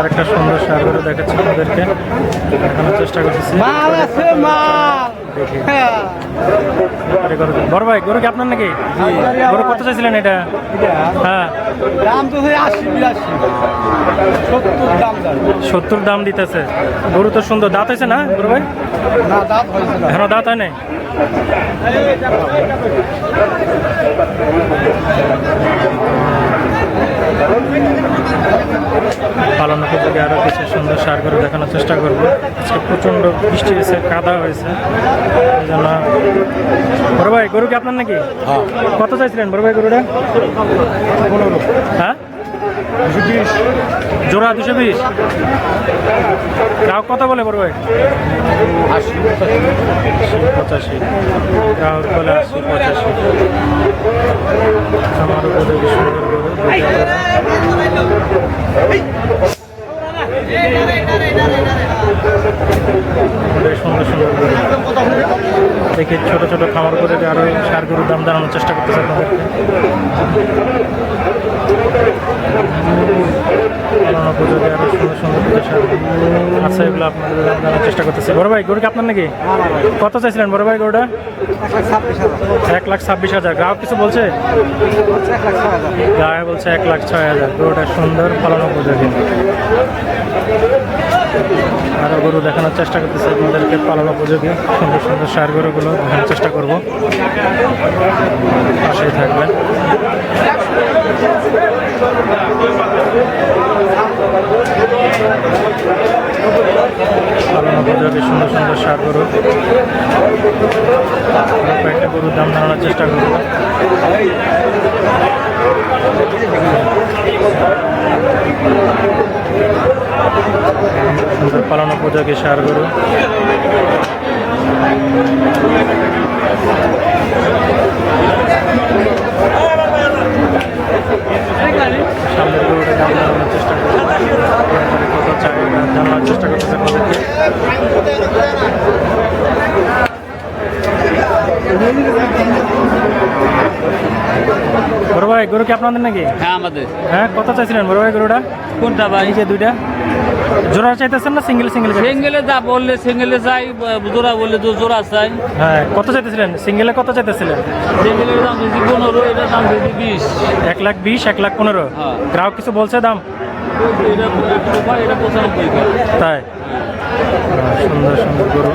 আরেকটা সুন্দর সাগরে দেখাচ্ছি আমাদেরকে দেখানোর চেষ্টা করতেছি হ্যাঁ। বড় ভাই গরু কি আপনার নাকি? গরু কত চাইছিলেন এটা? হ্যাঁ। দাম তো আশি বিরাশি। সত্তর দাম দিতেছে। গরু তো সুন্দর। দাঁত হয়েছে না গরু ভাই? এখনও দাঁত হয় নাই? পালন উপযোগী আরও কিছু সুন্দর সার করে দেখানোর চেষ্টা করব। আজকে প্রচণ্ড বৃষ্টি হয়েছে কাদা হয়েছে। এই জন্য বড় ভাই গরু কি আপনার নাকি? কত চাইছিলেন বড় ভাই গরুটা? হ্যাঁ? জোড়া দুশো বিশ। গ্রাহক কত বলে বড় ভাই? আশি। পঁচাশি। গ্রাহক বলে আশি পঁচাশি। আমার গরু দেখি ছোট ছোট খামার করে আরও সার গরুর দাম জানানোর চেষ্টা করতেছে আপনাদেরকে। পালন উপযোগী আরও সুন্দর সুন্দর আছে এগুলো আপনাদের দাম চেষ্টা করতেছি। বড় ভাই আপনার নাকি? কত চাইছিলেন বড় ভাই এক লাখ ছাব্বিশ হাজার। গ্রাহক কিছু বলছে? গায়ে বলছে এক লাখ ছয় হাজার। গরুটা সুন্দর পালন উপযোগী। আরও গরু দেখানোর চেষ্টা করতেছে আপনাদেরকে, পালন উপযোগী। সুন্দর সুন্দর সার গরুগুলো দেখানোর চেষ্টা করব। পাশেই থাকবেন। পালন উপযোগী সুন্দর সুন্দর সার গরু। কয়েকটা গরুর দাম জানানোর চেষ্টা করব। সুন্দর পালন উপযোগী সার গরু সামনের গরুটা দাম জানানোর চেষ্টা করব কত চাই জানানোর চেষ্টা করতেছে আপনাদেরকে বড় ভাই গরু কি আপনাদের নাকি? হ্যাঁ আমাদের। হ্যাঁ কত চাইছিলেন বড় ভাই গরুটা? কোনটা ভাই? এই যে দুইটা। জোড়া চাইতেছেন না সিঙ্গেল সিঙ্গেল সিঙ্গেলে যা বললে সিঙ্গেলে যাই জোড়া বললে জোড়া চাই। হ্যাঁ কত চাইতেছিলেন? সিঙ্গেলে কত চাইতেছিলেন? সিঙ্গেলের দাম বেশি পনেরো এটার দাম বেশি বিশ। এক লাখ বিশ এক লাখ পনেরো। হ্যাঁ। গ্রাহক কিছু বলছে দাম। তাই? সুন্দর সুন্দর গরু।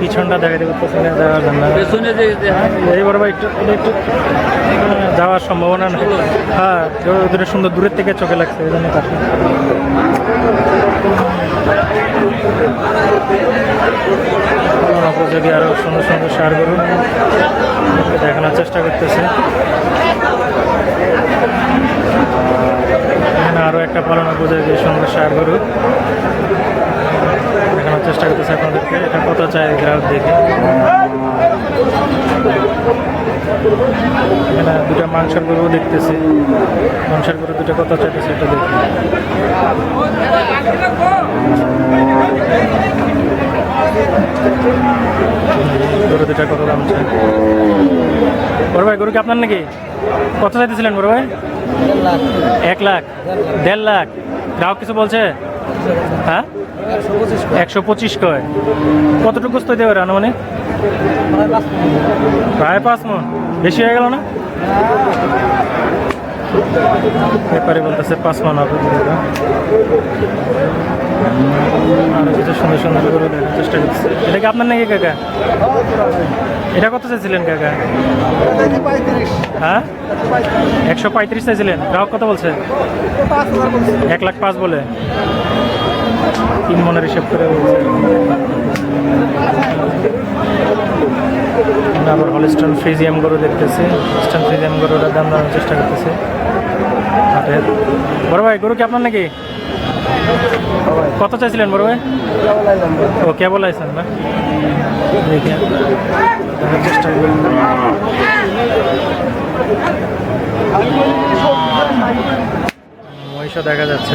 পিছনটা দেখা দেবে পিছনে যাওয়ার জন্য পেছনে এই ভাই একটু একটু যাওয়ার সম্ভাবনা নেই। হ্যাঁ দুটো সুন্দর দূরের থেকে চোখে লাগছে, এই জন্য কাছে উপযোগী আরও সুন্দর সুন্দর সার গরু দেখানোর চেষ্টা করতেছে। আরও একটা পালন উপযোগী সুন্দর সার গরু দেখানোর চেষ্টা করতেছে কত চাই গ্রাহক দেখে। এখানে দুটা মাংসের গরু দেখতেছি। মাংসের গরু দুটো কত চাইতেছে এটা দেখি। গরু দুটা কত দাম চাই? বড় ভাই গরু কি আপনার নাকি? কত চাইতেছিলেন বড় ভাই? এক লাখ। দেড় লাখ। গ্রাহক কিছু বলছে? হ্যাঁ? একশো পঁচিশ কয়? কতটুকু গোস্ত দেবে আনুমানিক প্রায় পাঁচ মন। বেশি হয়ে গেল না? ব্যাপারে বলতেছে পাঁচ মন সুন্দর সুন্দর চেষ্টা করছে এটা কি আপনার নাকি কাকা? এটা কত চাইছিলেন কাকা? হ্যাঁ? একশো পঁয়ত্রিশ চাইছিলেন। গ্রাহক কত বলছে? এক লাখ পাঁচ বলে। তিন মনের হিসেব করে আমরা আবার হলিস্টন ফ্রিজিয়াম গরু দেখতেছি। হলিস্টন ফ্রিজিয়াম গরুটার দাম জানার চেষ্টা করতেছে। বড় ভাই, গরু কি আপনার নাকি? কত চাইছিলেন বড় ভাই? ও, কেবল আইসেন না? চেষ্টা করি। মহিষও দেখা যাচ্ছে।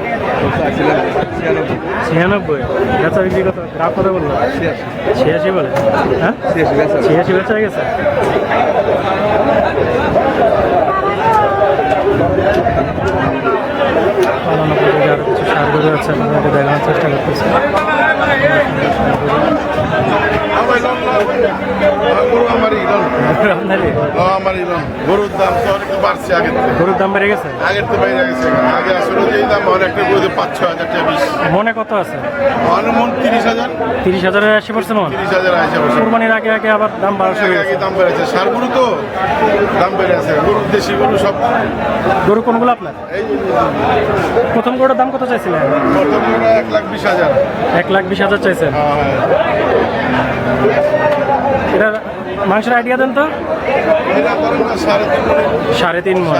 ছিয়ানব্বই। বেচা বিক্রি কত? গ্রাফ কত বলল? ছিয়াশি বলে। হ্যাঁ? ছিয়াশি বেচা গেছে? পালানো পদ্ধতি আরও কিছু সার গরু আছে, আপনাদেরকে দেখানোর চেষ্টা করতেছি। গরু আমার ইলন আপনারই আমার ইলন গরুর দাম তো অনেক বাড়ছে আগের থেকে গরুর দাম বেড়ে গেছে আগের বাইরে গেছে আগে আসলে যেই দাম হয় একটা গরুতে পাঁচ হাজার টাকা বিশ মনে কত আছে? অনুমন তিরিশ হাজার তিরিশ হাজারের আশি পার্সেন্ট মন? তিরিশ হাজার আশি বছর কোরবানির আগে আগে আবার দাম বাড়া আগে দাম বেড়েছে সার গরু তো দাম বেড়ে আছে গরু দেশি গরু সব গরু কোনগুলো আপনার? প্রথম গরুটার দাম কত চাইছিলেন? প্রথম গরু এক লাখ বিশ হাজার। এক লাখ বিশ হাজার চাইছেন। হ্যাঁ, এটার মাংসের আইডিয়া দেন তো? এটা সাড়ে তিন মন।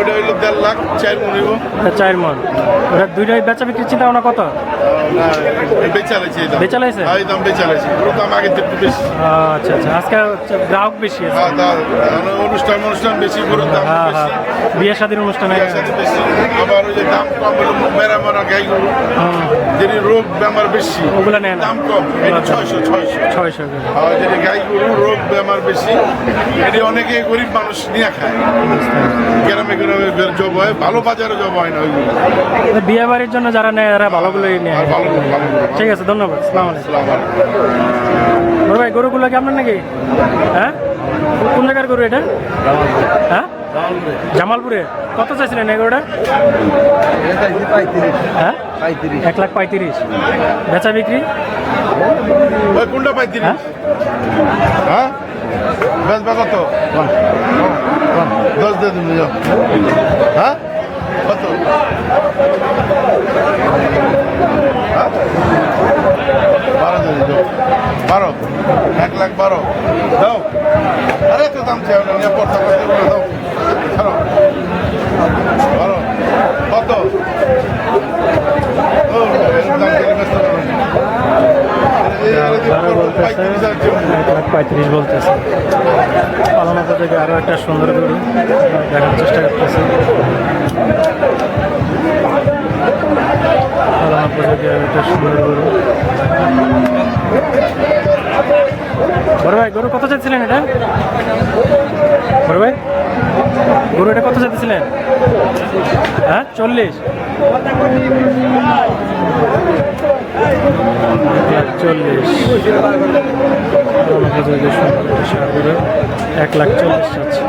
ওটা হইল দেড় লাখ চার মণিব এটা চার মন। ওটা দুইটাই বেচা বিক্রির চিন্তা ভাবনা কত দাম। বেচা লাইছে? হ্যাঁ, এই দাম বেচালেছে গরু দাম আগে একটু বেশি। আচ্ছা আচ্ছা। আজকে গ্রাহক বেশি আছে। হ্যাঁ মানে অনুষ্ঠান অনুষ্ঠান বেশি গরুর দাম হ্যাঁ বেশি। বিয়ে শাদির অনুষ্ঠানে। বেশি। আবার ওই যে দাম কম হলো গাই গরু। যেটি রোগ বেমার বেশি ওগুলা নেয়। দাম কম। এটি ছয়শো ছয়শো। ছয়শো আর যেটি গাই গরু রোগ বেমার বেশি এটি অনেকে গরিব মানুষ নিয়ে খায়। গ্রামে গ্রামে জব হয় ভালো বাজারে জব হয় না ওইগুলো। বিয়ে বাড়ির জন্য যারা নেয় এরা ভালোগুলোই নেয় ভালো ঠিক আছে ধন্যবাদ। সালাম আলাইকুম। আসসালামু আলাইকুম। বড় ভাই গরুগুলো কি আপনার নাকি? হ্যাঁ? কোন জায়গার গরু এটা? হ্যাঁ? জামালপুরে। কত চাইছিলেন এই গরুটা? হ্যাঁ? এক লাখ পঁয়ত্রিশ। বেচা বিক্রি? কোনটা দিন হ্যাঁ? হ্যাঁ? বেচবা কত? দশ দিয়ে দিন হ্যাঁ? কত হ্যাঁ? বারো দিয়ে দিন যাও বারো এক লাখ বারো দাও আরে তো দাম চাই না নিয়ে পড়তে পড়তে বলে দাও ছাড়ো বারো কত ও এর দাম দিয়ে ব্যস্ত করবেন না। বলতেছে, এক লাখ পঁয়ত্রিশ বলতেছে। পালনা থেকে আরও একটা সুন্দর গরু দেখার চেষ্টা করতেছে। পালনা থেকে আরও একটা সুন্দর গরু। বড় ভাই, গরু কত চাইছিলেন এটা? বড় ভাই, গরু এটা কত চাইছিলেন হ্যাঁ চল্লিশ। এক লাখ চল্লিশ এক লাখ চল্লিশ আছে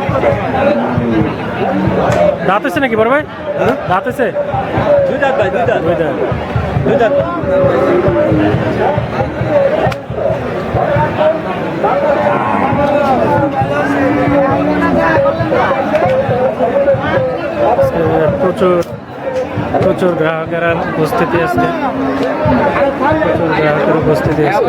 দাঁত নাকি বড় ভাই? দাঁত দুই দাঁত দুই দাঁত। আজকে প্রচুর প্রচুর গ্রাহকেরা উপস্থিতি আছে। প্রচুর গ্রাহকের উপস্থিতি আছে।